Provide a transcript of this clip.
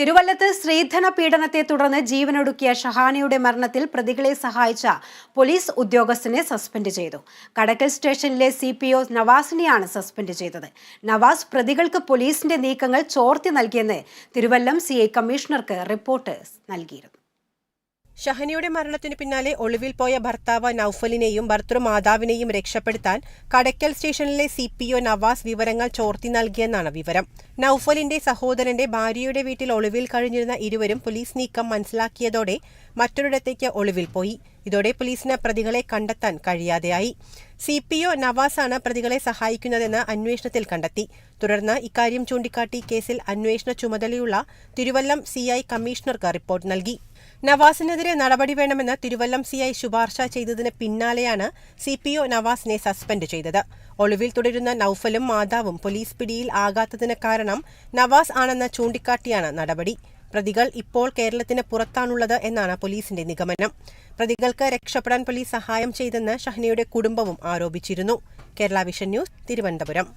തിരുവല്ലത്ത് സ്ത്രീധന പീഡനത്തെ തുടർന്ന് ജീവനൊടുക്കിയ ഷഹാനയുടെ മരണത്തിൽ പ്രതികളെ സഹായിച്ച പോലീസ് ഉദ്യോഗസ്ഥനെ സസ്പെൻഡ് ചെയ്തു. കടക്കൽ സ്റ്റേഷനിലെ സി പി ഒ നവാസിനെയാണ് സസ്പെൻഡ് ചെയ്തത്. നവാസ് പ്രതികൾക്ക് പോലീസിന്റെ നീക്കങ്ങൾ ചോർത്തി നൽകിയെന്ന് തിരുവല്ലം സി കമ്മീഷണർക്ക് റിപ്പോർട്ട് നൽകിയിരുന്നു. ഷഹനയുടെ മരണത്തിന് പിന്നാലെ ഒളിവിൽ പോയ ഭർത്താവ് നൌഫലിനെയും ഭർത്തൃമാതാവിനെയും രക്ഷപ്പെടുത്താൻ കടയ്ക്കൽ സ്റ്റേഷനിലെ സി പി ഒ നവാസ് വിവരങ്ങൾ ചോർത്തി നൽകിയെന്നാണ് വിവരം. നൌഫലിന്റെ സഹോദരന്റെ ഭാര്യയുടെ വീട്ടിൽ ഒളിവിൽ കഴിഞ്ഞിരുന്ന ഇരുവരും പോലീസ് നീക്കം മനസ്സിലാക്കിയതോടെ മറ്റൊരിടത്തേക്ക് ഒളിവിൽ പോയി. ഇതോടെ പോലീസിന് പ്രതികളെ കണ്ടെത്താൻ കഴിയാതെയായി. സി പി ഒ നവാസാണ് പ്രതികളെ സഹായിക്കുന്നതെന്ന് അന്വേഷണത്തിൽ കണ്ടെത്തി. തുടർന്ന് ഇക്കാര്യം ചൂണ്ടിക്കാട്ടി കേസിൽ അന്വേഷണ ചുമതലയുള്ള തിരുവല്ലം സിഐ കമ്മീഷണർക്ക് റിപ്പോർട്ട് നൽകി. നവാസിനെതിരെ നടപടി വേണമെന്ന് തിരുവല്ലം സിഐ ശുപാർശ ചെയ്തതിന് പിന്നാലെയാണ് സി പി ഒ നവാസിനെ സസ്പെൻഡ് ചെയ്തത്. ഒളിവിൽ തുടരുന്ന നൌഫലും മാതാവും പോലീസ് പിടിയിൽ ആകാത്തതിന് കാരണം നവാസ് ആണെന്ന് ചൂണ്ടിക്കാട്ടിയാണ് നടപടി. പ്രതികൾ ഇപ്പോൾ കേരളത്തിന് പുറത്താണുള്ളത് എന്നാണ് പോലീസിന്റെ നിഗമനം. പ്രതികൾക്ക് രക്ഷപ്പെടാൻ പോലീസ് സഹായം ചെയ്തെന്ന് ഷഹ്നയുടെ കുടുംബവും ആരോപിച്ചിരുന്നു. Kerala vision news Thiruvananthapuram.